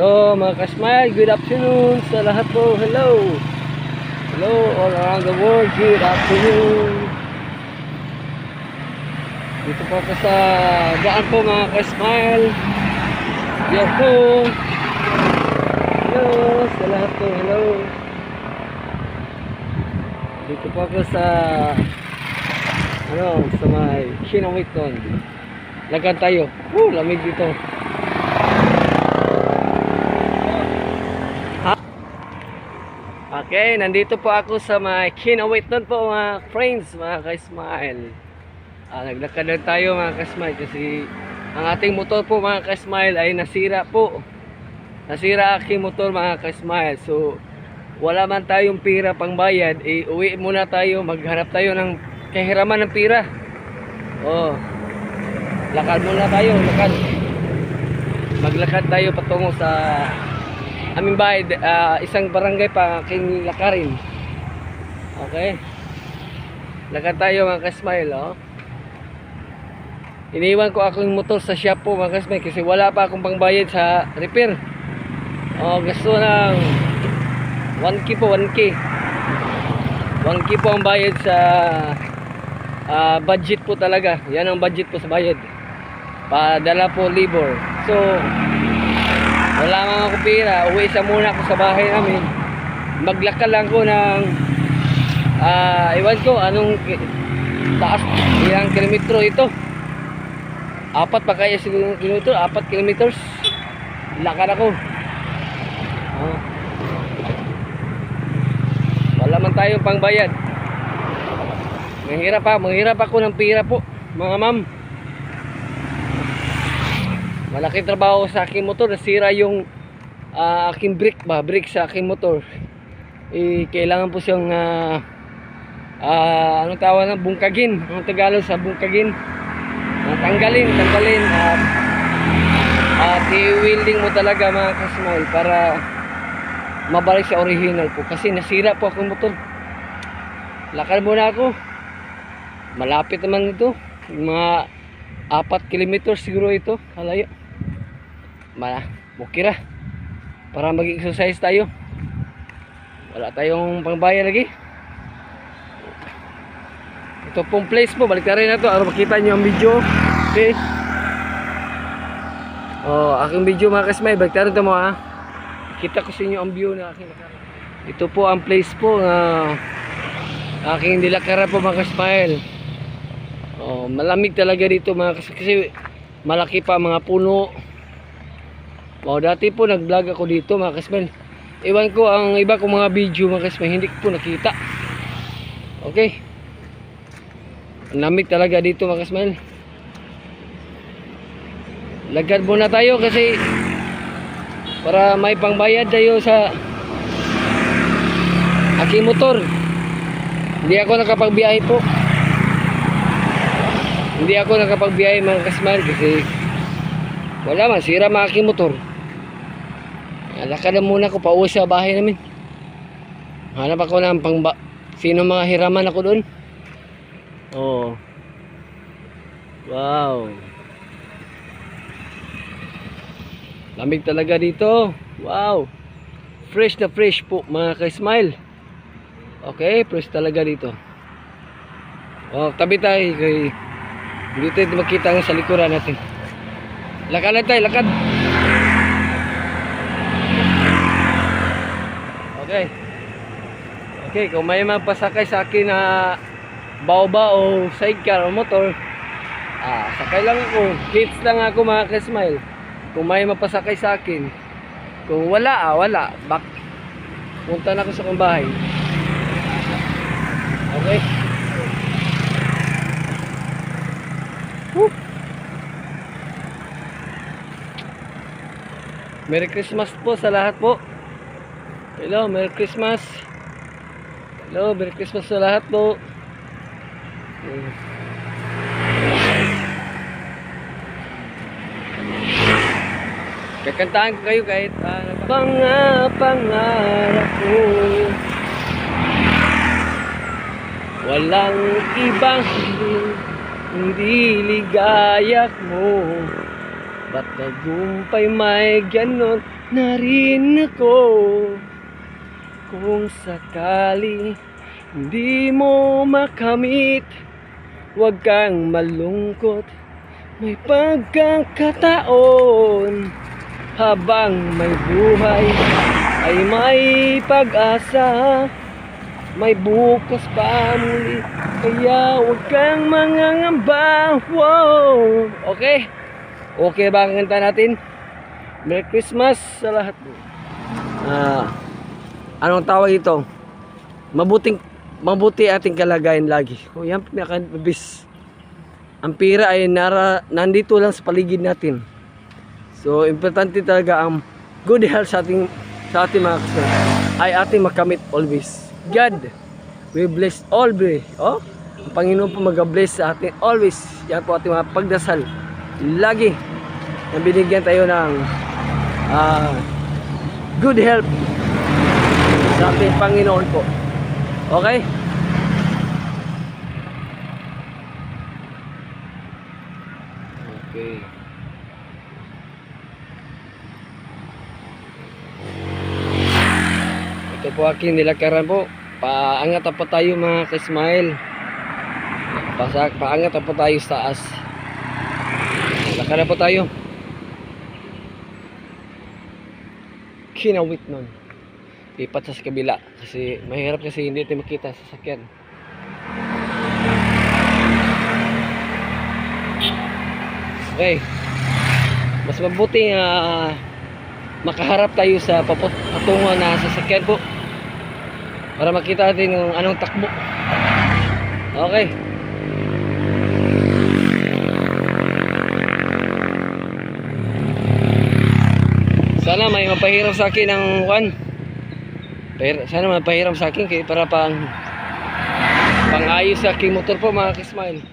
Hello mga kasmile, good afternoon sa lahat po. Hello. Hello all around the world, good afternoon. Dito po ako sa daan po mga kasmile. Yahoo! Hello sa lahat po, hello. Dito po ako sa ano, sa may Kinawikon. Lagyan tayo. Woo, lamig dito. Okay, nandito po ako sa may kinawait nun po mga friends, mga ka-smile. Ah, naglakad lang tayo mga ka-smile kasi ang ating motor po mga ka-smile ay nasira po. Nasira aking motor mga ka-smile. So, wala man tayong pira pang bayad, eh, uwi muna tayo, maghanap tayo ng kahiraman ng pira. Oh, lakad muna tayo, lakad. Maglakad tayo patungo sa aming bahay, ah, isang barangay pa aking lakarin. Okay? Lakad tayo mga kasmile, oh. Iniwan ko akong motor sa shop po mga kasmile kasi wala pa akong pangbayad sa repair. Oh, gusto ng 1K po, 1K. 1K po ang bayad sa ah, budget po talaga. Yan ang budget po sa bayad. Padala po libor. So, wala nga ako pera. Uwi sa muna ako sa bahay namin. Maglakad lang ko ng ah, iwan ko anong taas ilang kilometro ito. Apat pa kaya siguro kilometro, apat kilometers. Lakad ako. Oh. Wala man tayong pangbayad. Manghirap pa, manghirap ako ng pira po, mga ma'am. Malaki trabaho sa aking motor, nasira yung ah, aking brake ba, brake sa aking motor. Eh, kailangan po siyang ah, ah, anong tawag na, bungkagin. Ang Tagalog sa bungkagin. Ah, tanggalin, tanggalin. At, at i-welding mo talaga mga kasmall para mabalik sa original po. Kasi nasira po akong motor. Lakad muna ako. Malapit naman ito. Mga 4 kilometers siguro ito. Kalayo. Mala, bukira. Para mag-exercise tayo. Wala tayong pangbayan lagi. Ito pong place po. Balik na na ito. Para makita nyo ang video. Okay. Oh, aking video mga kasmay. Balik na ito mo ha. Kita ko sa inyo ang view na aking. Ito po ang place po na aking nilakara po mga kasmile. Oh, malamig talaga dito mga kas kasi malaki pa mga puno. Oh, dati po nag-vlog ako dito mga kasmile. Iwan ko ang iba kong mga video mga kasmile, hindi ko po nakita. Okay. Ang talaga dito mga kasmile. Lagad muna tayo kasi para may pangbayad tayo sa aking motor. Hindi ako nakapagbiyahe po. Hindi ako nakapagbiyahe mga kasmar kasi wala man, sira mga aking motor. Alakad na muna ako pauwi sa bahay namin. Hanap ako ng pang sino mga hiraman ako doon. Oh. Wow. Lamig talaga dito. Wow. Fresh na fresh po mga ka-smile. Okay, fresh talaga dito. Oh, tabi tayo kay tayo makita nga sa likuran natin. Lakad na tayo, lakad. Okay. Okay, kung may mapasakay sa akin na baoba o sidecar o motor, ah, sakay lang ako. Hits lang ako mga ka-smile. Kung may mapasakay sa akin. Kung wala, ah, wala. Back. Punta na ako sa kong bahay. Okay? Woo! Merry Christmas po sa lahat po. Hello, Merry Christmas. Hello, Merry Christmas sa lahat po. Kakantahan ko kayo kahit uh, mga pangarap ko Walang ibang hindi, hindi ligaya mo Ba't tagumpay may ganon na rin ako Kung sakali hindi mo makamit Huwag kang malungkot May pagkakataon Habang may buhay Ay may pag-asa May bukas pa muli Kaya huwag kang mangangamba wow. Okay? Okay ba ang kanta natin? Merry Christmas sa lahat Ah, Anong tawag ito? Mabuting mabuti ating kalagayan lagi. O yan pinakabis. Ang pira ay nara, nandito lang sa paligid natin. So, importante talaga ang good health sa ating sa ating mga kasama ay ating makamit always. God we bless always. Oh, ang Panginoon po mag-bless sa atin always. Yan po ating mga pagdasal. Lagi na binigyan tayo ng ah, good health sa ating Panginoon po. Okay? Okay. Ito po aking nilakaran po. Paangat po tayo mga ka-smile. Pasak, paangat po tayo sa taas. Lakaran po tayo. Kinawit nun. Lipat sa kabila. Kasi mahirap kasi hindi tayo makita sa sakyan. Okay. Mas mabuti nga makaharap tayo sa patungo na sasakyan po para makita natin yung anong takbo. Okay. Sana may mapahiram sa akin ng one. Pahir- Sana mapahiram sa akin kay para pang pang-ayos sa aking motor po mga kismile.